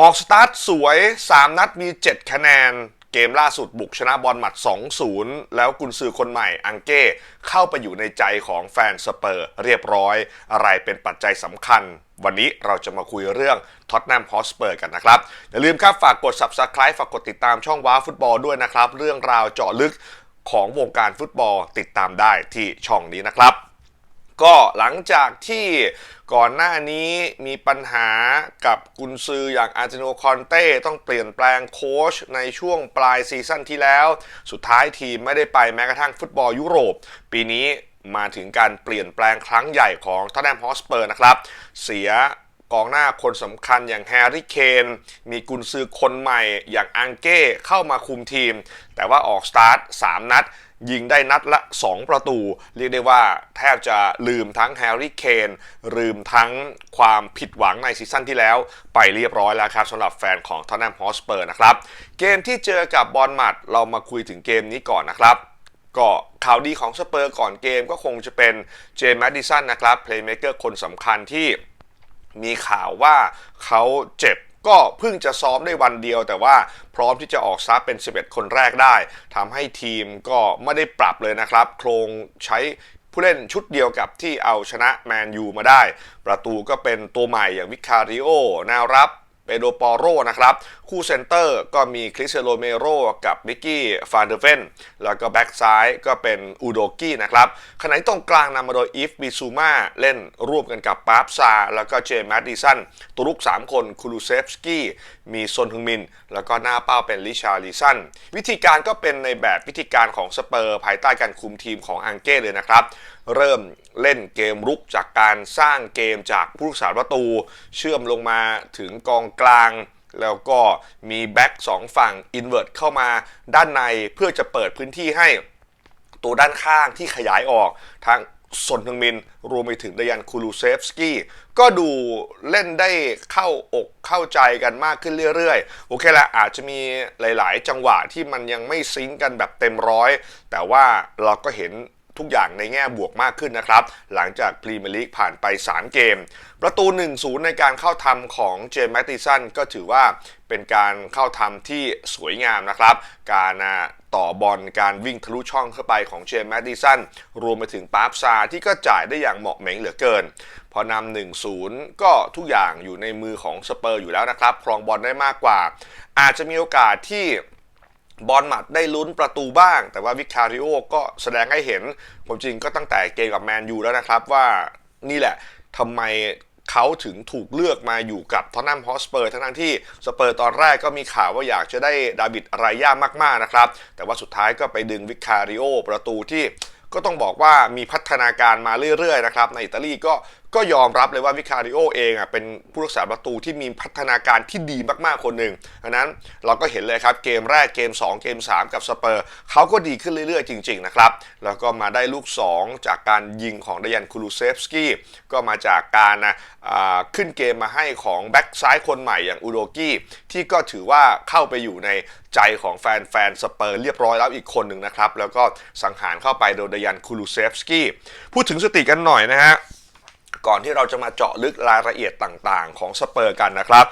ออกสตาร์ทสวย 3 นัดมี 7 คะแนน เกมล่าสุดบุกชนะบอลหมัด 2-0 แล้วกุนซือคนใหม่อังเก้เข้าไปอยู่ในใจของแฟนสเปอร์เรียบร้อย อะไรเป็นปัจจัยสำคัญ วันนี้เราจะมาคุยเรื่องท็อตแนมฮอสเปอร์กันนะครับ อย่าลืมครับฝากกด Subscribe ฝากกดติดตามช่องว้าฟุตบอลด้วยนะครับ เรื่องราวเจาะลึกของวงการฟุตบอลติดตามได้ที่ช่องนี้นะครับ ก็หลังจากที่ก่อนหน้านี้มีปัญหากับกุนซืออย่างอาร์เจโนคอนเต้ต้องเปลี่ยนแปลงโค้ชในช่วงปลายซีซั่นที่แล้ว สุดท้ายทีมไม่ได้ไปแม้กระทั่งฟุตบอลยุโรป ปีนี้มาถึงการเปลี่ยนแปลงครั้งใหญ่ของทอตแนมฮอสเปอร์นะครับ เสียกองหน้าคนสำคัญอย่างแฮร์รี่เคนมีกุนซือคนใหม่อย่างอังเก้เข้ามาคุมทีม แต่ว่าออกสตาร์ท 3 นัด ยิงได้นัดละ 2 ประตู เรียกได้ว่าแทบจะลืมทั้งแฮร์รี่เคนลืมทั้งความผิดหวังในซีซั่นที่แล้วไปเรียบร้อยแล้วครับสำหรับแฟนของทอ t นมฮอสเปอร์นะครับ เกมที่เจอกับบอลมัดเรามาคุยถึงเกมนี้ก่อนนะครับก็ข่าวดีของสเปอร์ก่อนเกมก็คงจะเป็นเจมส์แมดดิสันนะครับเพลย์เมเกอร์คนสำคัญที่มีข่าวว่าเขาเจ็บ ก็เพิ่งจะซ้อมได้วันเดียว แต่ว่าพร้อมที่จะออกซับเป็น 11 คนแรกได้ทำให้ทีมก็ไม่ได้ปรับเลยนะครับ โครงใช้ผู้เล่นชุดเดียวกับที่เอาชนะแมนยูมาได้ ประตูก็เป็นตัวใหม่อย่างวิคาริโอแนวรับ เปโดปอโรนะครับ คู่เซนเตอร์ก็มีคริสเซโลเมโรกับมิกกี้ฟานเดเฟนแล้วก็แบ็กซ้ายก็เป็นอูโดกี้นะครับขณะที่ตรงกลางนำมาโดยอีฟบิซูมาเล่นร่วมกันกับปาร์ฟซา แล้วก็เจมส์ดดิสันตัวลุก 3 คนคูลูเซฟสกี้มีซนฮึงมิน แล้วก็หน้าเป้าเป็นลิชาลิสันวิธีการก็เป็นในแบบวิธีการของสเปอร์ภายใต้การคุมทีมของอังเก้เลยนะครับ เริ่ม เล่นเกมรุกจากการสร้างเกมจากผู้รักษาประตู เชื่อมลงมาถึงกองกลาง แล้วก็มีแบ็กสองฝั่งอินเว r ร์ตเข้ามาด้านในเพื่อจะเปิดพื้นที่ให้ตัวด้านข้างที่ขยายออกทางสนทึงมินรวมไปถึงดยันคูลูเซฟสกี้ก็ดูเล่นได้เข้าอกเข้าใจกันมากขึ้นเรื่อยๆ โอเคละอาจจะมีหลายๆ จังหวะที่มันยังไม่ซิงกันแบบเต็มร้อย แต่ว่าเราก็เห็น ทุกอย่างในแง่บวกมากขึ้นนะครับ หลังจากพรีเมียร์ลีกผ่านไป 3 เกม ประตู 1-0 ในการเข้าทำของเจมส์แมตติสันก็ถือว่าเป็นการเข้าทำที่สวยงามนะครับ การต่อบอลการวิ่งทะลุช่องเข้าไปของเจมส์แมตติสันรวมไปถึงปาร์ซาที่ก็จ่ายได้อย่างเหมาะเหม็งเหลือเกิน พอนำ1-0 ก็ทุกอย่างอยู่ในมือของสเปอร์อยู่แล้วนะครับครองบอลได้มากกว่า อาจจะมีโอกาสที่ บอลหมัดได้ลุ้นประตูบ้าง แต่ว่าวิคาริโอก็แสดงให้เห็นความจริงก็ตั้งแต่เกมกับแมนยูแล้วนะครับว่านี่แหละทำไมเขาถึงถูกเลือกมาอยู่กับทอตแนมฮอสเปอร์ทั้งที่สเปอร์ตอนแรกก็มีข่าวว่าอยากจะได้ดาบิดรายย่ามากๆนะครับ แต่ว่าสุดท้ายก็ไปดึงวิคาริโอประตูที่ก็ต้องบอกว่ามีพัฒนาการมาเรื่อยๆนะครับ ในอิตาลีก็ ก็ยอมรับเลยว่าวิคาริโอเองอะเป็นผู้รักษาประตูที่มีพัฒนาการที่ดีมากๆคนหนึ่งดังนั้นเราก็เห็นเลยครับเกมแรกเกม 2 เกม 3 กับสเปอร์เขาก็ดีขึ้นเรื่อยๆ จริง ๆ นะครับ แล้วก็มาได้ลูก 2 จากการยิงของดยันคูลูเซฟสกี้ก็มาจากการนะขึ้นเกมมาให้ของแบ็กซ้ายคนใหม่อย่างอูโดกี้ที่ก็ถือว่าเข้าไปอยู่ในใจของแฟนๆสเปอร์เรียบร้อยแล้วอีกคนหนึ่งนะครับ แล้วก็สังหารเข้าไปโดยดยันคูลูเซฟสกี้พูดถึงสติกันหน่อยนะฮะ ก่อนที่เราจะมาเจาะลึกรายละเอียดต่างๆ ของสเปอร์กันนะครับ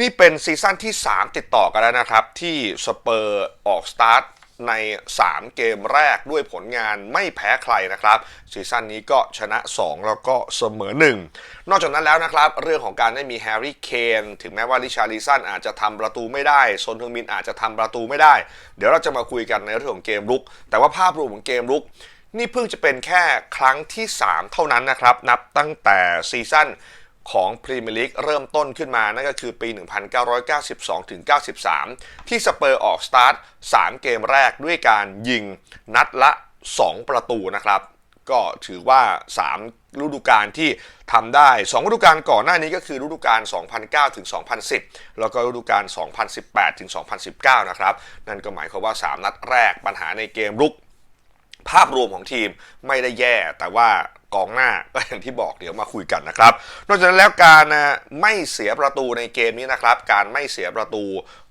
นี่เป็นซีซั่นที่ 3 ติดต่อกันแล้วนะครับ ที่สเปอร์ออกสตาร์ทใน 3 เกมแรกด้วยผลงานไม่แพ้ใครนะครับซีซั่นนี้ก็ชนะ 2 แล้วก็เสมอ 1 นอกจากนั้นแล้วนะครับ เรื่องของการได้มีแฮร์รี่เคนถึงแม้ว่าลิชาริสันอาจจะทำประตูไม่ได้โซนทึงมินอาจจะทำประตูไม่ได้ เดี๋ยวเราจะมาคุยกันในเรื่องของเกมรุก แต่ว่าภาพรวมของเกมรุก นี่เพิ่งจะเป็นแค่ครั้งที่ 3 เท่านั้นนะครับ นับตั้งแต่ซีซั่นของพรีเมียร์ลีกเริ่มต้นขึ้นมา นั่นก็คือปี 1992ถึง93 ที่สเปอร์ออกสตาร์ท 3 เกมแรกด้วยการยิงนัดละ 2 ประตูนะครับ ก็ถือว่า 3 ฤดูกาลที่ทำได้ 2 ฤดูกาลก่อนหน้านี้ก็คือฤดูกาล 2009ถึง2010 แล้วก็ฤดูกาล 2018ถึง2019 นะครับ นั่นก็หมายความว่า 3 นัดแรกปัญหาในเกมรุก ภาพรวมของทีมไม่ได้แย่ แต่ว่ากองหน้าก็อย่างที่บอกเดี๋ยวมาคุยกันนะครับ นอกจากนั้นแล้วการไม่เสียประตูในเกมนี้นะครับ การไม่เสียประตู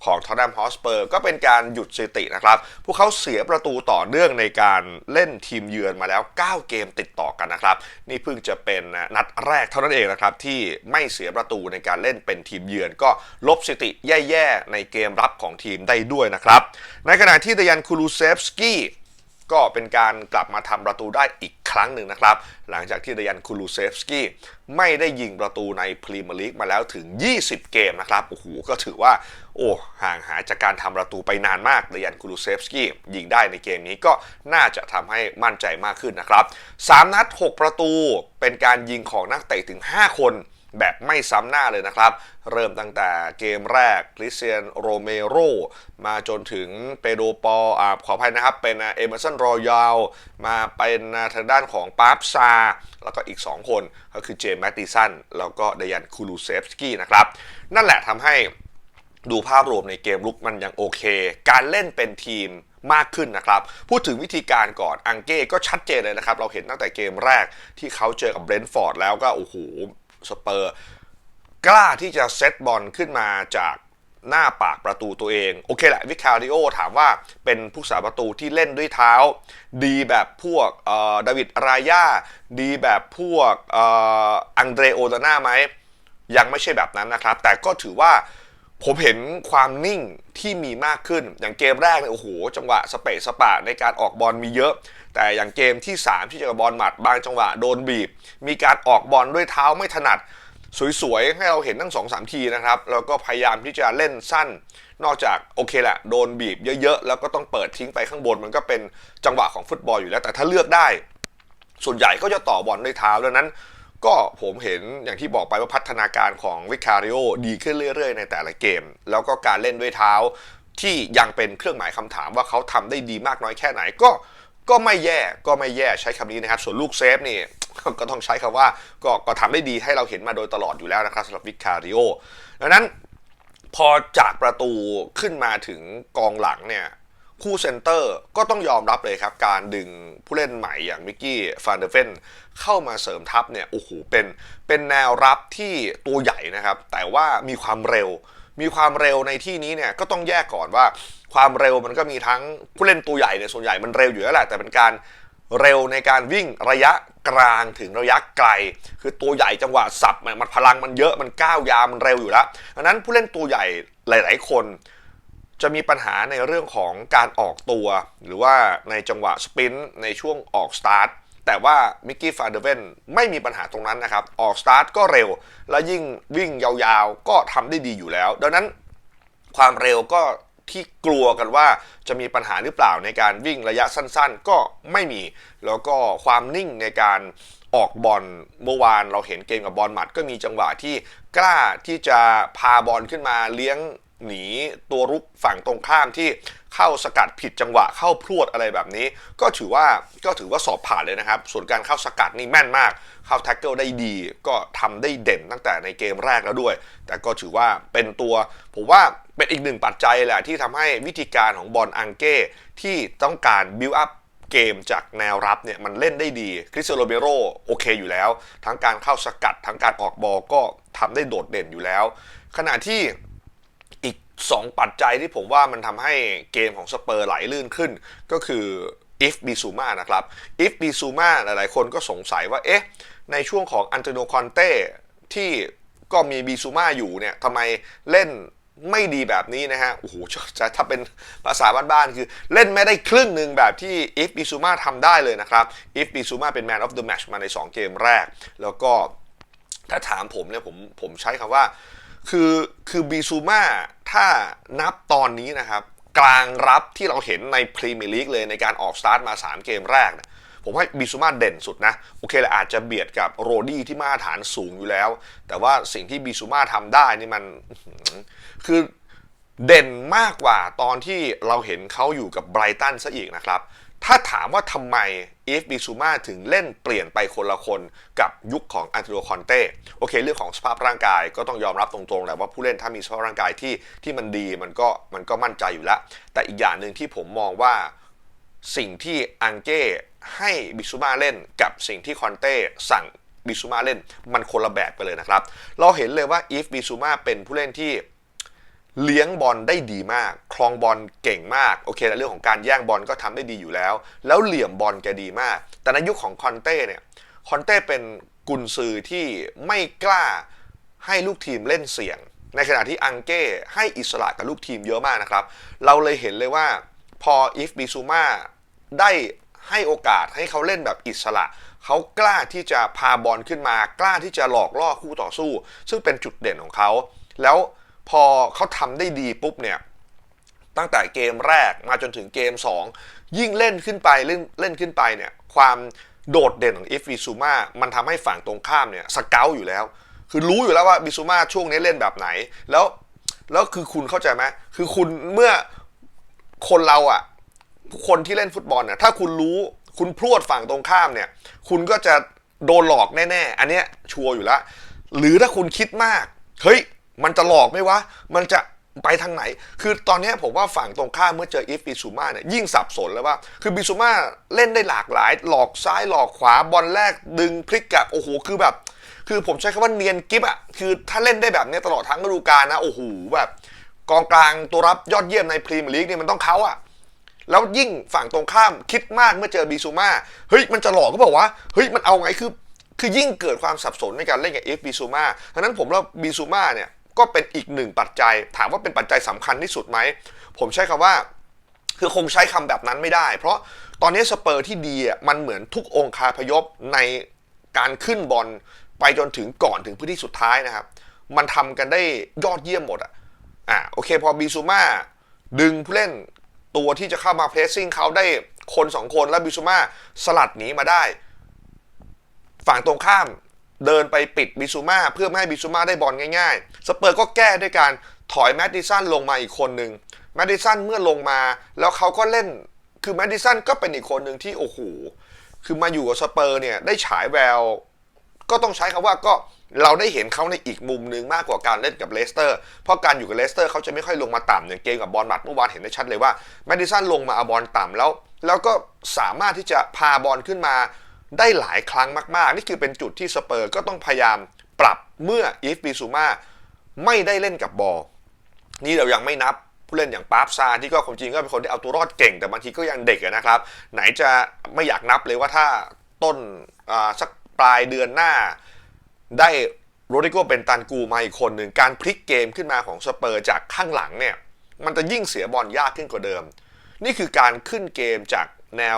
ของทอ t แนมฮอสเปอร์ก็เป็นการหยุดสถิตินะครับ พวกเขาเสียประตูต่อเนื่องในการเล่นทีมเยือนมาแล้ว 9 เกมติดต่อกันนะครับ นี่เพิ่งจะเป็นนัดแรกเท่านั้นเองนะครับ ที่ไม่เสียประตูในการเล่นเป็นทีมเยือน ก็ลบสถิติแย่ๆในเกมรับของทีมได้ด้วยนะครับ ในขณะที่เดยันคูลูเซฟสกี้ ก็เป็นการกลับมาทำประตูได้อีกครั้งหนึ่งนะครับ หลังจากที่เดยันคูลูเซฟสกี้ไม่ได้ยิงประตูในพรีเมียร์ลีกมาแล้วถึง 20 เกมนะครับ โอ้โห ก็ถือว่า โอ้ห่างหายจากการทำประตูไปนานมากเดยันคูลูเซฟสกี้ยิงได้ในเกมนี้ก็น่าจะทำให้มั่นใจมากขึ้นนะครับ 3 นัด 6 ประตูเป็นการยิงของนักเตะถึง 5 คน แบบไม่ซ้ำหน้าเลยนะครับ เริ่มตั้งแต่เกมแรกคริสเตียนโรเมโรมาจนถึงเปโดปออ่าขออภัยนะครับ เป็นเอเมอร์สันรอยัลมาเป็นทางด้านของปาร์ปซา แล้วก็อีก 2 คนก็คือเจมส์แมตติสันแล้วก็เดยันคูลูเซฟสกี้นะครับ นั่นแหละทำให้ดูภาพรวมในเกมลุกมันยังโอเค การเล่นเป็นทีมมากขึ้นนะครับ พูดถึงวิธีการก่อน อังเก้ก็ชัดเจนเลยนะครับ เราเห็นตั้งแต่เกมแรกที่เขาเจอกับเบรนท์ฟอร์ดแล้วก็ โอ้โห สเปอร์ กล้าที่จะเซตบอลขึ้นมาจากหน้าปากประตูตัวเอง โอเคแหละวิคาริโอถามว่าเป็นผู้สาประตูที่เล่นด้วยเท้า ดีแบบพวกเดาวิดรายาดีแบบพวกอังเดรโอตาน่าไหมยังไม่ใช่แบบนั้นนะครับ แต่ก็ถือว่า ผมเห็นความนิ่งที่มีมากขึ้น อย่างเกมแรกเนี่ยโอ้โห จังหวะสเปซสปะในการออกบอลมีเยอะ แต่อย่างเกมที่ 3 ที่เจอกับบอลหมัดบางจังหวะโดนบีบ มีการออกบอลด้วยเท้าไม่ถนัด สวยๆ ให้เราเห็นทั้ง2อสทีนะครับ แล้วก็พยายามที่จะเล่นสั้น นอกจากโอเคแหละโดนบีบเยอะๆ แล้วก็ต้องเปิดทิ้งไปข้างบนมันก็เป็นจังหวะของฟุตบอลอยู่แล้ว แต่ถ้าเลือกได้ ส่วนใหญ่ก็จะต่อบอลด้วยเท้าดังนั้น ก็ผมเห็นอย่างที่บอกไปว่าพัฒนาการของวิคาริโอดีขึ้นเรื่อยๆ ในแต่ละเกม แล้วก็การเล่นด้วยเท้า ที่ยังเป็นเครื่องหมายคำถามว่าเขาทำได้ดีมากน้อยแค่ไหนก็ก็ไม่แย่ก็ไม่แย่ใช้คำนี้นะครับ ส่วนลูกเซฟนี่ก็ต้องใช้คำว่าก็ก็ทำได้ดีให้เราเห็นมาโดยตลอดอยู่แล้วนะครับสำหรับวิคาริโอดังนั้นพอจากประตูขึ้นมาถึงกองหลังเนี่ย คู่เซนเตอร์ก็ต้องยอมรับเลยครับ การดึงผู้เล่นใหม่อย่างมิกกี้ฟานเดเฟนเข้ามาเสริมทัพเนี่ยโอ้โหเป็นเป็นแนวรับที่ตัวใหญ่นะครับ แต่ว่ามีความเร็ว มีความเร็วในที่นี้เนี่ยก็ต้องแยกก่อนว่า ความเร็วมันก็มีทั้งผู้เล่นตัวใหญ่เนี่ยส่วนใหญ่มันเร็วอยู่แล้วแหละแต่เป็นการเร็วในการวิ่งระยะกลางถึงระยะไกล คือตัวใหญ่จังหวะสับมันพลังมันเยอะมันก้าวยาวมันเร็วอยู่แล้วดังนั้นผู้เล่นตัวใหญ่หลาย ๆ คน จะมีปัญหาในเรื่องของการออกตัว หรือว่าในจังหวะสปินในช่วงออกสตาร์ทแต่ว่ามิกกี้ฟาเดเวนไม่มีปัญหาตรงนั้นนะครับ ออกสตาร์ทก็เร็ว และยิ่งวิ่งยาวๆ ก็ทำได้ดีอยู่แล้ว ดังนั้นความเร็วก็ที่กลัวกันว่าจะมีปัญหาหรือเปล่าในการวิ่งระยะสั้นๆ ก็ไม่มี แล้วก็ความนิ่งในการออกบอลเมื่อวานเราเห็นเกมกับบอลหมัด ก็มีจังหวะที่กล้าที่จะพาบอลขึ้นมาเลี้ยง หนีตัวรุกฝั่งตรงข้ามที่เข้าสกัดผิดจังหวะเข้าพรวดอะไรแบบนี้ ก็ถือว่าก็ถือว่าสอบผ่านเลยนะครับ ส่วนการเข้าสกัดนี่แม่นมาก เข้าแท็กเกิลได้ดี ก็ทำได้เด่นตั้งแต่ในเกมแรกแล้วด้วย แต่ก็ถือว่าเป็นตัว ผมว่าเป็นอีกหนึ่งปัจจัยแหละที่ทำให้วิธีการของบอลอังเก้ที่ต้องการบิวอัพเกมจากแนวรับเนี่ยมันเล่นได้ดีคริสเตียโรเบโรโอเคอยู่แล้ว ทั้งการเข้าสกัดทั้งการออกบอลก็ทำได้โดดเด่นอยู่แล้ว ขณะที่ 2 ปัจจัยที่ผมว่ามันทำให้เกมของสเปอร์ไหลลื่นขึ้น ก็คืออิฟบิซูมานะครับอิฟบิซูมาหลายๆ คนก็สงสัยว่าเอ๊ะในช่วงของอันโตโนคอนเต้ที่ก็มีบิซูมาอยู่เนี่ยทำไมเล่นไม่ดีแบบนี้นะฮะ โอ้โหจะถ้าเป็นภาษาบ้านๆ คือเล่นไม่ได้ครึ่งหนึ่งแบบที่อิฟบิซูมาทำได้เลยนะครับอิฟบิซูมาเป็น Man of the Match มาใน 2 เกมแรก แล้วก็ถ้าถามผมเนี่ยผมผมใช้คำว่า คือคือบิซูมาถ้านับตอนนี้นะครับ กลางรับที่เราเห็นในพรีเมียร์ลีกเลยในการออกสตาร์ทมา 3 เกมแรกนี่ยผมให้บิซูมาเด่นสุดนะ โอเคแหละอาจจะเบียดกับโรดี้ที่มาตรฐานสูงอยู่แล้ว แต่ว่าสิ่งที่บิซูมาทำได้นี่มันคือเด่นมากกว่าตอนที่เราเห็นเขาอยู่กับไบรตันซะอีกนะครับ ถ้าถามว่าทำไม อีฟบิซูมาถึงเล่นเปลี่ยนไปคนละคนกับยุคของอันเทโรคอนเต้โอเค เรื่องของสภาพร่างกายก็ต้องยอมรับตรงๆแหละว่าผู้เล่นถ้ามีสภาพร่างกายที่ที่มันดีมันก็มันก็มั่นใจอยู่แล้ว แต่อีกอย่างหนึ่งที่ผมมองว่าสิ่งที่อังเก้ให้บิซูมาเล่นกับสิ่งที่คอนเต้สั่งบิซูมาเล่นมันคนละแบบไปเลยนะครับ เราเห็นเลยว่าอีฟบิซูมาเป็นผู้เล่นที่ เลี้ยงบอลได้ดีมาก คลองบอลเก่งมาก โอเคในเรื่องของการแย่งบอลก็ทำได้ดีอยู่แล้ว แล้วเหลี่ยมบอลแกดีมาก แต่ในยุคของคอนเต้เนี่ยคอนเต้เป็นกุนซือที่ไม่กล้าให้ลูกทีมเล่นเสี่ยง ในขณะที่อังเก้ให้อิสระกับลูกทีมเยอะมากนะครับ เราเลยเห็นเลยว่าพออีฟบิซูมาได้ให้โอกาสให้เขาเล่นแบบอิสระ เขากล้าที่จะพาบอลขึ้นมา กล้าที่จะหลอกล่อคู่ต่อสู้ ซึ่งเป็นจุดเด่นของเขา แล้ว พอเขาทำได้ดีปุ๊บเนี่ยตั้งแต่เกมแรกมาจนถึงเกม 2 ยิ่งเล่นขึ้นไปเล่นเล่นขึ้นไปเนี่ยความโดดเด่นของอิฟบิซูมามันทำให้ฝั่งตรงข้ามเนี่ยสเกลอยู่แล้ว คือรู้อยู่แล้วว่าบิซูมาช่วงนี้เล่นแบบไหน แล้วแล้วคือคุณเข้าใจไหมคือคุณเมื่อคนเราอะคนที่เล่นฟุตบอลเนี่ยถ้าคุณรู้คุณพรวดฝั่งตรงข้ามเนี่ย คุณก็จะโดนหลอกแน่ ๆ อันเนี้ยชัวร์อยู่แล้ว หรือถ้าคุณคิดมาก เฮ้ย มันจะหลอกไหมวะ มันจะไปทางไหน คือตอนนี้ผมว่าฝั่งตรงข้ามเมื่อเจออีฟบิซูมาเนี่ยยิ่งสับสนแล้วว่า คือบิซูมาเล่นได้หลากหลาย หลอกซ้ายหลอกขวาบอลแรกดึงพลิกกลับโอ้โหคือแบบ คือผมใช้คำว่าเนียนกิฟอะคือถ้าเล่นได้แบบนี้ตลอดทั้งฤดูกาลนะโอ้โหแบบกองกลางตัวรับยอดเยี่ยมในพรีเมียร์ลีกเนี่ยมันต้องเขาอะแล้วยิ่งฝั่งตรงข้ามคิดมากเมื่อเจอบีซูมาเฮ้ยมันจะหลอกก็บอกว่าเฮ้ยมันเอาไงคือ คือยิ่งเกิดความสับสนในการเล่นกับเอฟบีซูมาดังนั้นผมว่าบีซูมาเนี่ย ก็เป็นอีกหนึ่งปัจจัย ถามว่าเป็นปัจจัยสำคัญที่สุดไหม ผมใช้คำว่า คือคงใช้คำแบบนั้นไม่ได้ เพราะตอนนี้สเปอร์ที่ดีมันเหมือนทุกองค์คาพยพในการขึ้นบอลไปจนถึงก่อนถึงพื้นที่สุดท้ายนะครับ มันทำกันได้ยอดเยี่ยมหมดอะอะโอเคพอบีซูมาดึงผู้เล่นตัวที่จะเข้ามาเพรสซิ่งเขาได้คนสองคนแล้วบิซูมาสลัดหนีมาได้ ฝั่งตรงข้าม เดินไปปิดบิซูมาเพื่อไม่ให้บิซูมาได้บอลง่ายๆ สเปอร์ก็แก้ด้วยการถอยแมดดิสันลงมาอีกคนหนึ่งแมดดิสันเมื่อลงมาแล้วเขาก็เล่นคือแมดดิสันก็เป็นอีกคนหนึ่งที่โอ้โหคือมาอยู่กับสเปอร์เนี่ยได้ฉายแวว ก็ต้องใช้คำว่าก็เราได้เห็นเขาในอีกมุมหนึ่งมากกว่าการเล่นกับเลสเตอร์ เพราะการอยู่กับเลสเตอร์เขาจะไม่ค่อยลงมาต่ำอย่างเกมกับบอลมัดเมื่อวานเห็นได้ชัดเลยว่าแมดดิสันลงมาเอาบอลต่ำแล้ว แล้วก็สามารถที่จะพาบอลขึ้นมา ได้หลายครั้งมากๆ นี่คือเป็นจุดที่สเปอร์ก็ต้องพยายามปรับเมื่ออีฟบิซูมาไม่ได้เล่นกับบอลนี่เรายังไม่นับผู้เล่นอย่างปาร์ฟซาที่ก็ความจริงก็เป็นคนที่เอาตัวรอดเก่ง แต่บางทีก็ยังเด็กนะครับ ไหนจะไม่อยากนับเลยว่าถ้าต้นสักปลายเดือนหน้า ได้โรดิโกเป็นตันกูมาอีกคนหนึ่งการพลิกเกมขึ้นมาของสเปอร์จากข้างหลังเนี่ยมันจะยิ่งเสียบอลยากขึ้นกว่าเดิม นี่คือการขึ้นเกมจากแนว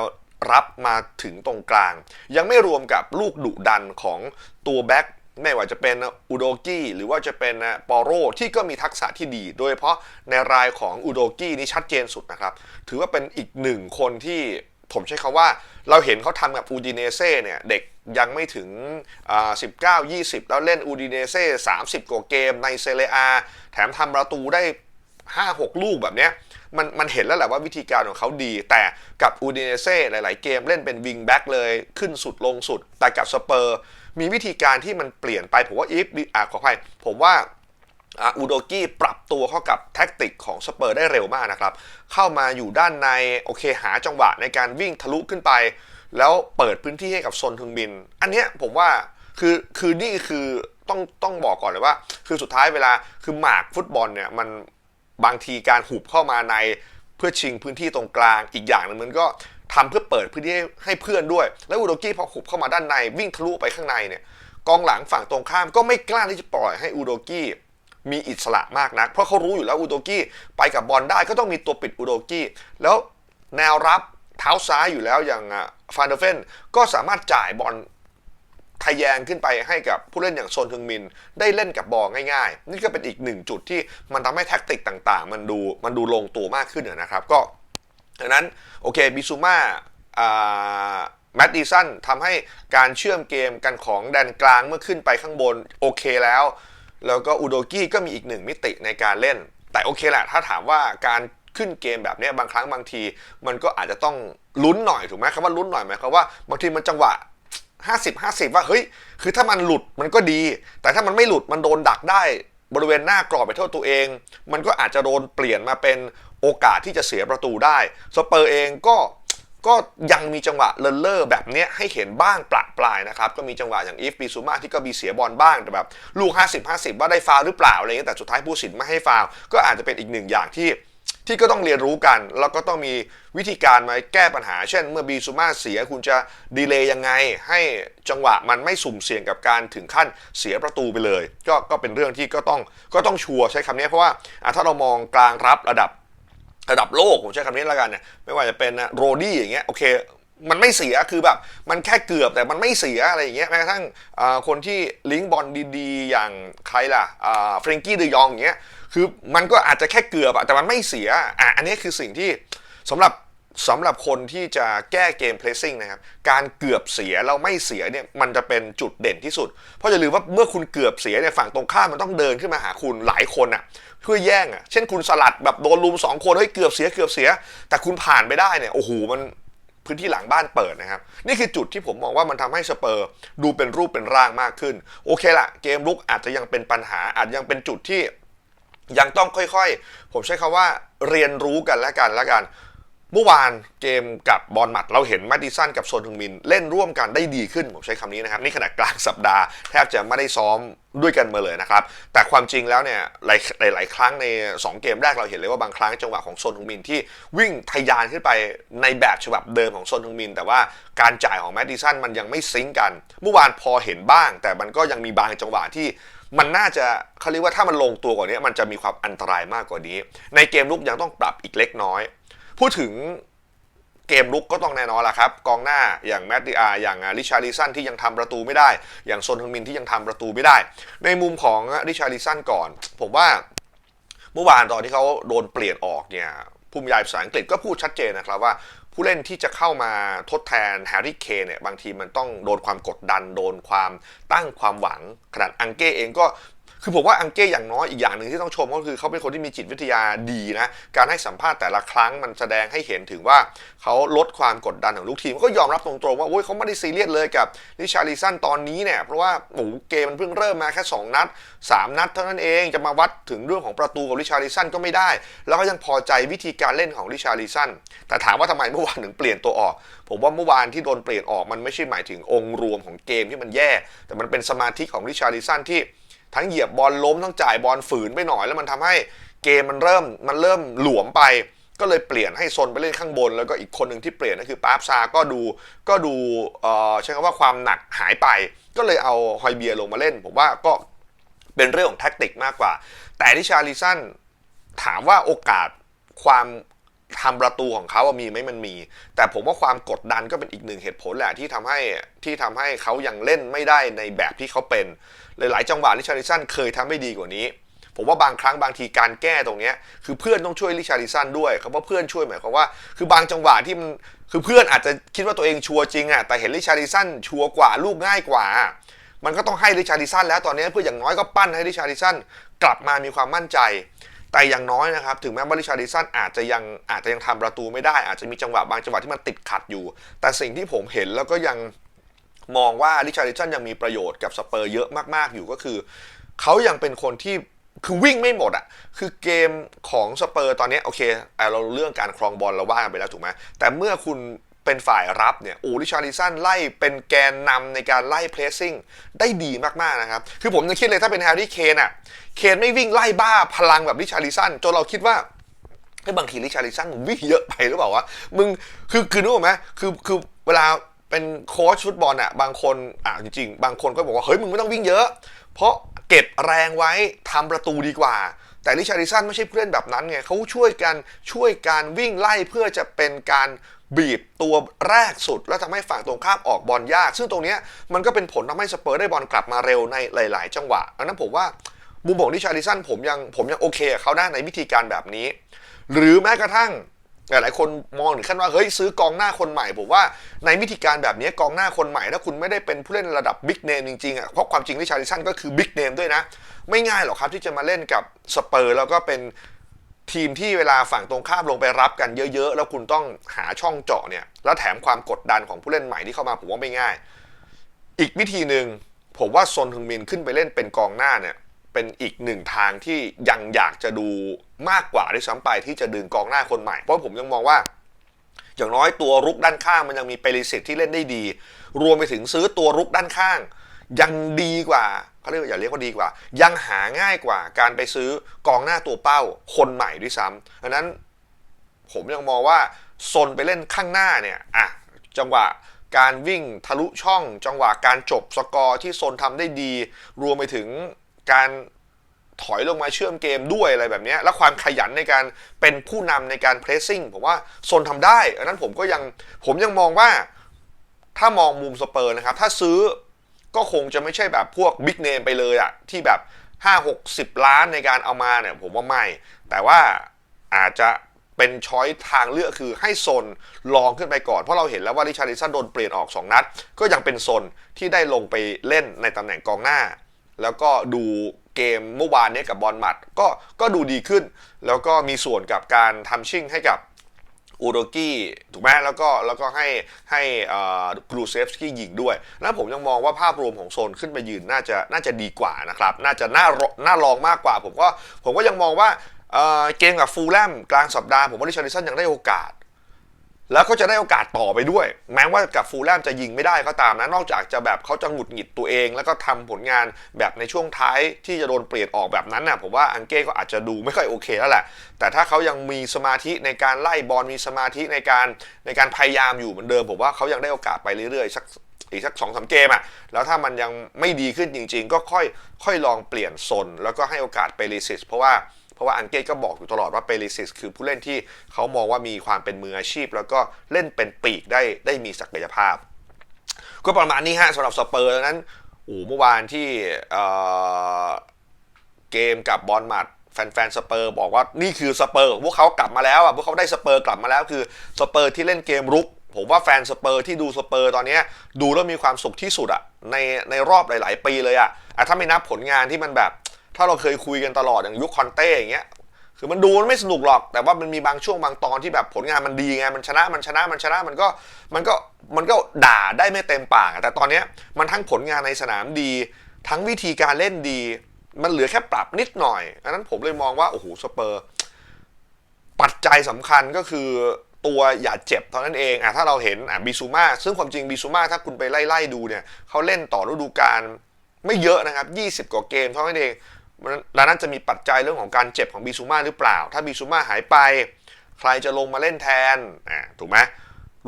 รับมาถึงตรงกลาง ยังไม่รวมกับลูกดุดันของตัวแบ็คไม่ว่าจะเป็นอุโดกี้หรือว่าจะเป็นปอโรที่ก็มีทักษะที่ดี โดยเฉพาะในรายของอุโดกี้นี่ชัดเจนสุดนะครับ ถือว่าเป็นอีกหนึ่งคนที่ผมใช้คาว่า เราเห็นเขาทำกับอูดิเนเซ่เนี่ยเด็กยังไม่ถึงอ่า19 20 แล้วเล่นอูดิเนเซ่30 กว่าเกมในเซเรียอาแถมทำประตูได้ 5-6 ลูกแบบเนี้ยมันมันเห็นแล้วแหละว่าวิธีการของเขาดี แต่กับอูดิเนเซ่หลาย ๆ เกมเล่นเป็นวิงแบ็กเลยขึ้นสุดลงสุด แต่กับสเปอร์มีวิธีการที่มันเปลี่ยนไป ผมว่าอีฟอ่าขออภัยผมว่าอูโดกี้ปรับตัวเข้ากับแท็กติกของสเปอร์ได้เร็วมากนะครับ เข้ามาอยู่ด้านในโอเคหาจังหวะในการวิ่งทะลุขึ้นไป แล้วเปิดพื้นที่ให้กับโซนทึงบิน อันเนี้ยผมว่าคือคือนี่คือต้องต้องบอกก่อนเลยว่า คือสุดท้ายเวลาคือหมากฟุตบอลเนี่ยมัน บางทีการหุบเข้ามาในเพื่อชิงพื้นที่ตรงกลางอีกอย่างหนึงมันก็ทำเพื่อเปิดพื้นที่ให้เพื่อนด้วย แล้วอูโดกี้พอหุบเข้ามาด้านในวิ่งทะลุไปข้างในเนี่ยกองหลังฝั่งตรงข้ามก็ไม่กล้าที่จะปล่อยให้อูโดกี้มีอิสระมากนัก เพราะเขารู้อยู่แล้วอุโดกี้ไปกับบอลได้ก็ต้องมีตัวปิดอุโดกี้แล้วแนวรับเท้าซ้ายอยู่แล้วอย่างฟานเดเฟนก็สามารถจ่ายบอล ทะแยงขึ้นไปให้กับผู้เล่นอย่างโซนทึงมิน ได้เล่นกับบอลง่ายๆ นี่ก็เป็นอีกหนึ่งจุดที่มันทำให้แท็กติกต่างๆ มันดูมันดูลงตัวมากขึ้นนะครับก็ดังนั้นโอเคบิซูมาแมตติสันทำให้การเชื่อมเกมกันของแดนกลางเมื่อขึ้นไปข้างบนโอเคแล้ว แล้วก็อุโดกี้ก็มีอีกหนึ่งมิติในการเล่น แต่โอเคแหละถ้าถามว่าการขึ้นเกมแบบนี้บางครั้งบางที มันก็อาจจะต้องลุ้นหน่อยถูกไหมคำว่าลุ้นหน่อยหมายความว่าบางทีมันจังหวะ 50 50 ว่าเฮ้ยคือถ้ามันหลุดมันก็ดี แต่ถ้ามันไม่หลุดมันโดนดักได้บริเวณหน้ากรอบไปโทษตัวเอง มันก็อาจจะโดนเปลี่ยนมาเป็นโอกาสที่จะเสียประตูได้สเปอร์เองก็ก็ยังมีจังหวะเลนเลอร์แบบนี้ให้เห็นบ้างประปรายนะครับ ก็มีจังหวะอย่างอีฟปีซูมาที่ก็มีเสียบอลบ้างแต่แบบลูก 50-50 ว่าได้ฟาวหรือเปล่าอะไรเงี้ยแต่สุดท้ายผู้สินไม่ให้ฟาวก็อาจจะเป็นอีกหนึ่งอย่างที่ ที่ก็ต้องเรียนรู้กัน แล้วก็ต้องมีวิธีการมาแก้ปัญหา เช่น เมื่อบีซูมาเสียคุณจะดีเลย์ยังไง ให้จังหวะมันไม่สุ่มเสี่ยงกับการถึงขั้นเสียประตูไปเลย ก็ก็เป็นเรื่องที่ก็ต้องก็ต้องชัวร์ใช้คำนี้เพราะว่าถ้าเรามองกลางรับระดับระดับโลกผมใช้คำนี้แล้วกันเนี่ยไม่ว่าจะเป็นโรดี้อย่างเงี้ยโอเค มันไม่เสียคือแบบมันแค่เกือบแต่มันไม่เสียอะไรอย่างเงี้ยแม้กระทั่งคนที่ลิงก์บอลดีๆ อย่างใครล่ะเฟรนกี้เดยองอย่างเงี้ยคือมันก็อาจจะแค่เกือบอะแต่มันไม่เสียอะอันนี้คือสิ่งที่สำหรับสำหรับคนที่จะแก้เกมเพลสซิ่งนะครับ การเกือบเสียเราไม่เสียเนี่ยมันจะเป็นจุดเด่นที่สุด เพราะอย่าลืมว่าเมื่อคุณเกือบเสียเนี่ยฝั่งตรงข้ามมันต้องเดินขึ้นมาหาคุณหลายคนอะเพื่อแย่งอะเช่นคุณสลัดแบบโดนลุมสองคนเฮ้ยเกือบเสียเกือบเสีย แต่คุณผ่านไปได้เนี่ยโอ้โหมัน พื้นที่หลังบ้านเปิดนะครับ นี่คือจุดที่ผมมองว่ามันทำให้สเปอร์ดูเป็นรูปเป็นร่างมากขึ้น โอเคละเกมลุกอาจจะยังเป็นปัญหาอาจยังเป็นจุดที่ยังต้องค่อยๆ ผมใช้คำว่าเรียนรู้กันและกันและกัน เมื่อวานเกมกับบอลหมัดเราเห็นแมดดิสันกับโซนทึงมิน เล่นร่วมกันได้ดีขึ้น ผมใช้คำนี้นะครับ นี่ขนาดกลางสัปดาห์แทบจะไม่ได้ซ้อมด้วยกันมาเลยนะครับ แต่ความจริงแล้วเนี่ยหลายหลายๆครั้งใน 2 เกมแรกเราเห็นเลยว่าบางครั้งจังหวะของโซนทึงมินที่วิ่งทะยานขึ้นไปในแบบฉบับเดิมของโซนทึงมิน แต่ว่าการจ่ายของแมดดิสันมันยังไม่ซิงกัน เมื่อวานพอเห็นบ้าง แต่มันก็ยังมีบางจังหวะที่มันน่าจะเขาเรียกว่าถ้ามันลงตัวกว่านี้มันจะมีความอันตรายมากกว่านี้ ในเกมลุกยังต้องปรับอีกเล็กน้อย พูดถึงเกมลุกก็ต้องแน่นอนละครับ กองหน้าอย่างแมตติอาอย่างริชาร์ลิสันที่ยังทำประตูไม่ได้ อย่างโซนทึงมินที่ยังทำประตูไม่ได้ ในมุมของริชาร์ลิสันก่อน ผมว่าเมื่อวานตอนที่เขาโดนเปลี่ยนออกเนี่ยผู้บรรยายภาษาอังกฤษก็พูดชัดเจนนะครับว่าผู้เล่นที่จะเข้ามาทดแทนแฮร์รี่เคนเนี่ยบางทีมันต้องโดนความกดดันโดนความตั้งความหวังขนาดอังเก้เองก็ คือผมว่าอังเก้อย่างน้อยอีกอย่างหนึ่งที่ต้องชมก็คือเขาเป็นคนที่มีจิตวิทยาดีนะ การให้สัมภาษณ์แต่ละครั้งมันแสดงให้เห็นถึงว่าเขาลดความกดดันของลูกทีมก็ยอมรับตรงๆว่าโอ้ยเขาไม่ได้ซีเรียสเลยกับนิชาลิสันตอนนี้เนี่ยเพราะว่าโอ้เกมมันเพิ่งเริ่มมาแค่ 2 นัด 3 นัดเท่านั้นเองจะมาวัดถึงเรื่องของประตูกับริชาลิสันก็ไม่ได้ แล้วก็ยังพอใจวิธีการเล่นของริชาลิสันแต่ถามว่าทำไมเมื่อวานถึงเปลี่ยนตัวออก ผมว่าเมื่อวานที่โดนเปลี่ยนออกมันไม่ใช่หมายถึงองค์รวมของเกมที่มันแย่ แต่มันเป็นสมาธิของริชาลิสันที่ ทั้งเหยียบบอลล้มทั้งจ่ายบอลฝืนไปหน่อย แล้วมันทำให้เกมมันเริ่มมันเริ่มหลวมไป ก็เลยเปลี่ยนให้ซนไปเล่นข้างบน แล้วก็อีกคนหนึ่งที่เปลี่ยนก็คือปาร์ฟซาก็ดูก็ดูเอ่อใช้คำว่าความหนักหายไป ก็เลยเอาฮอยเบียลงมาเล่น ผมว่าก็เป็นเรื่องของแท็กติกมากกว่า แต่ที่ชาลิสันถามว่าโอกาสความ ทำประตูของเขาอะมีไหมมันมี แต่ผมว่าความกดดันก็เป็นอีกหนึ่งเหตุผลแหละที่ทำให้ที่ทำให้เขายังเล่นไม่ได้ในแบบที่เขาเป็น หลาย ๆ จังหวะลิชาริสันเคยทำไม่ดีกว่านี้ ผมว่าบางครั้งบางทีการแก้ตรงนี้คือเพื่อนต้องช่วยลิชาริสันด้วยคำว่าเพื่อนช่วยหมายความว่า คือบางจังหวะที่มันคือเพื่อนอาจจะคิดว่าตัวเองชัวร์จริงอะแต่เห็นลิชาริสันชัวร์กว่าลูกง่ายกว่า มันก็ต้องให้ลิชาริสันแล้วตอนนี้เพื่ออย่างน้อยก็ปั้นให้ลิชาริสันกลับมามีความมั่นใจ แต่อย่างน้อยนะครับ ถึงแม้ว่าริชาร์ดิสันอาจจะยังอาจจะยังทำประตูไม่ได้ อาจจะมีจังหวะบางจังหวะที่มันติดขัดอยู่ แต่สิ่งที่ผมเห็นแล้วก็ยังมองว่าริชาร์ดิสันยังมีประโยชน์กับสเปอร์เยอะมากๆอยู่ก็คือ เขายังเป็นคนที่คือวิ่งไม่หมดอะ คือเกมของสเปอร์ตอนนี้โอเคอะเราเรื่องการครองบอลเราว่ากันไปแล้วถูกไหมแต่เมื่อคุณ เป็นฝ่ายรับเนี่ยอ้ริชาร์ดิสันไล่เป็นแกนนำในการไล่เพรสซิ่งได้ดีมากๆนะครับ คือผมยังคิดเลยถ้าเป็นแฮร์รี่เคนอะเคนไม่วิ่งไล่บ้าพลังแบบริชาร์ดิสันจนเราคิดว่าเฮ้ยบางทีริชาร์ดิสันมึงวิ่งเยอะไปหรือเปล่าวะมึงคือคือนึกออกไหมคือคือเวลาเป็นโค้ชฟุตบอลอะบางคนอะจริงๆ บางคนก็บอกว่าเฮ้ยมึงไม่ต้องวิ่งเยอะ เพราะเก็บแรงไว้ทำประตูดีกว่า แต่ริชาร์ดิสันไม่ใช่ผู้เล่นแบบนั้นไงเขาช่วยกันช่วยการวิ่งไล่เพื่อจะเป็นการ บีบตัวแรกสุด แล้วทำให้ฝั่งตรงข้ามออกบอลยาก ซึ่งตรงนี้มันก็เป็นผลทำให้สเปอร์ได้บอลกลับมาเร็วในหลาย ๆ จังหวะอันนั้นผมว่ามุมของดิชาริสันผมยังผมยังโอเคเขาได้ในวิธีการแบบนี้ หรือแม้กระทั่งหลายๆคนมองถึงขั้นว่าเฮ้ยซื้อกองหน้าคนใหม่ผมว่าในวิธีการแบบนี้กองหน้าคนใหม่ถ้าคุณไม่ได้เป็นผู้เล่นระดับบิ๊กเนมจริงๆอะเพราะความจริงดิชาริสันก็คือบิ๊กเนมด้วยนะ ไม่ง่ายหรอกครับที่จะมาเล่นกับสเปอร์แล้วก็เป็น ทีมที่เวลาฝั่งตรงข้ามลงไปรับกันเยอะ ๆ แล้วคุณต้องหาช่องเจาะเนี่ยแล้วแถมความกดดันของผู้เล่นใหม่ที่เข้ามาผมว่าไม่ง่าย อีกวิธีหนึ่งผมว่าซนฮึงมินขึ้นไปเล่นเป็นกองหน้าเนี่ยเป็นอีกหนึ่งทางที่ยังอยากจะดูมากกว่าด้วยซ้ำไปที่จะดึงกองหน้าคนใหม่ เพราะผมยังมองว่า อย่างน้อยตัวรุกด้านข้างมันยังมีเปริสิตที่เล่นได้ดี รวมไปถึงซื้อตัวรุกด้านข้าง ยังดีกว่า เขาเรียกว่าอย่าเรียกว่าดีกว่า ยังหาง่ายกว่าการไปซื้อกองหน้าตัวเป้าคนใหม่ด้วยซ้ำดังนั้นผมยังมองว่าโซนไปเล่นข้างหน้าเนี่ยอะจังหวะการวิ่งทะลุช่อง จังหวะการจบสกอร์ที่โซนทำได้ดี รวมไปถึงการถอยลงมาเชื่อมเกมด้วยอะไรแบบนี้ และความขยันในการเป็นผู้นำในการเพรสซิ่งผมว่าโซนทำได้อันนั้นผมก็ยังผมยังมองว่าถ้ามองมุมสเปอร์นะครับ ถ้าซื้อ ก็คงจะไม่ใช่แบบพวกบิ๊กเนมไปเลยอะที่แบบ 5 6 0 ล้านในการเอามาเนี่ยผมว่าไม่ แต่ว่าอาจจะเป็นช้อยทางเลือกคือให้โซนลองขึ้นไปก่อน เพราะเราเห็นแล้วว่าริชาริสันโดนเปลี่ยนออก 2 นัด ก็ยังเป็นโซนที่ได้ลงไปเล่นในตำแหน่งกองหน้า แล้วก็ดูเกมเมื่อวานเนี้กับบอลหมัดก็ก็ดูดีขึ้น แล้วก็มีส่วนกับการทำชิ่งให้กับ อูโดกี้ถูกไหมแล้วก็แล้วก็ให้ให้กรูเซฟสกี้ยิงด้วย แล้วผมยังมองว่าภาพรวมของโซนขึ้นไปยืนน่าจะน่าจะดีกว่านะครับน่าจะน่ารน่าลองมากกว่า ผมก็ผมก็ยังมองว่าเกมกับฟูลแลมกลางสัปดาห์ผมว่าลิชาริสันยังได้โอกาส แล้วก็จะได้โอกาสต่อไปด้วย แม้ว่ากับฟูลแลมจะยิงไม่ได้ก็ตามนะ นอกจากจะแบบเขาจะหงุดหงิดตัวเอง แล้วก็ทำผลงานแบบในช่วงท้ายที่จะโดนเปลี่ยนออกแบบนั้นน่ะผมว่าอังเก้ก็อาจจะดูไม่ค่อยโอเคแล้วแหละ แต่ถ้าเขายังมีสมาธิในการไล่บอลมีสมาธิในการในการพยายามอยู่เหมือนเดิม ผมว่าเขายังได้โอกาสไปเรื่อยๆสักอีกสักสองสามเกมอะ แล้วถ้ามันยังไม่ดีขึ้นจริง ๆ ก็ค่อยค่อยลองเปลี่ยนโซนแล้วก็ให้โอกาสเปริซิสเพราะว่า ราะว่าอังเกตก็บอกอยู่ตลอดว่าเปริซิสคือผู้เล่นที่เขามองว่ามีความเป็นมืออาชีพ แล้วก็เล่นเป็นปีกได้ได้มีศักยภาพ ก็ประมาณนี้ฮะสำหรับสเปอร์นั้นโอ้เมื่อวานที่เกมกับบอลมัดแฟนๆสเปอร์บอกว่านี่คือสเปอร์พวกเขากลับมาแล้วอะพวกเขาได้สเปอร์กลับมาแล้วคือสเปอร์ที่เล่นเกมรุก ผมว่าแฟนสเปอร์ที่ดูสเปอร์ตอนนี้ดูแล้วมีความสุขที่สุดอะในในรอบหลาย ๆ ปีเลยอะอะถ้าไม่นับผลงานที่มันแบบ ถ้าเราเคยคุยกันตลอดอย่างยุคคอนเต้อย่างเงี้ยคือมันดูมันไม่สนุกหรอก แต่ว่ามันมีบางช่วงบางตอนที่แบบผลงานมันดีไงมันชนะมันชนะมันชนะมันก็มันก็มันก็ด่าได้ไม่เต็มปาก แต่ตอนเนี้ยมันทั้งผลงานในสนามดี ทั้งวิธีการเล่นดี มันเหลือแค่ปรับนิดหน่อยอันนั้นผมเลยมองว่าโอ้โหสเปอร์ ปัจจัยสำคัญก็คือตัวอย่าเจ็บเท่านั้นเองอะถ้าเราเห็นอะบิซูมาซึ่งความจริงบิซูมาถ้าคุณไปไล่ๆดูเนี่ยเขาเล่นต่อฤดูกาลไม่เยอะนะครับ 20 กว่าเกมเท่านั้นเอง ดังนั้นจะมีปัจจัยเรื่องของการเจ็บของบิซูมาหรือเปล่า ถ้าบิซูมาหายไป ใครจะลงมาเล่นแทนอะถูกไหม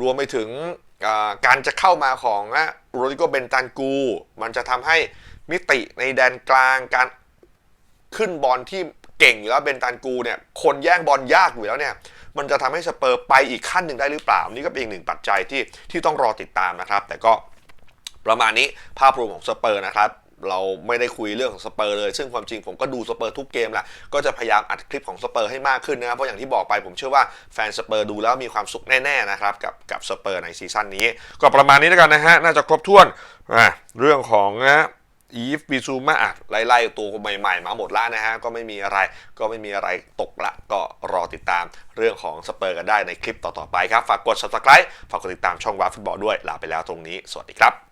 รวมไปถึงการจะเข้ามาของโรดิโกเบนตันกู มันจะทำให้มิติในแดนกลางการขึ้นบอลที่เก่งอยู่แล้วเบนตันกูเนี่ยคนแย่งบอลยากอยู่แล้วเนี่ยมันจะทำให้สเปอร์ไปอีกขั้นหนึ่งได้หรือเปล่า นี่ก็เป็นอีกหนึ่งปัจจัยที่ที่ต้องรอติดตามนะครับ แต่ก็ประมาณนี้ภาพรวมของสเปอร์นะครับ เราไม่ได้คุยเรื่องของสเปอร์เลย ซึ่งความจริงผมก็ดูสเปอร์ทุกเกมแหละก็จะพยายามอัดคลิปของสเปอร์ให้มากขึ้นนะครับเพราะอย่างที่บอกไปผมเชื่อว่าแฟนสเปอร์ดูแล้วมีความสุขแน่ๆนะครับกับกับสเปอร์ในซีซั่นนี้ ก็ประมาณนี้แล้วกันนะฮะน่าจะครบถ้วนเรื่องของนะอีฟบิซูมาไล่ๆตัวใหม่ๆ มาหมดแล้วนะฮะ ก็ไม่มีอะไรก็ไม่มีอะไรตกละ ก็รอติดตามเรื่องของสเปอร์กันได้ในคลิปต่อ ๆ ไปครับ ฝากกด subscribe ฝากกดติดตามช่องวาฟุตบอลด้วยลาไปแล้วตรงนี้ สวัสดีครับ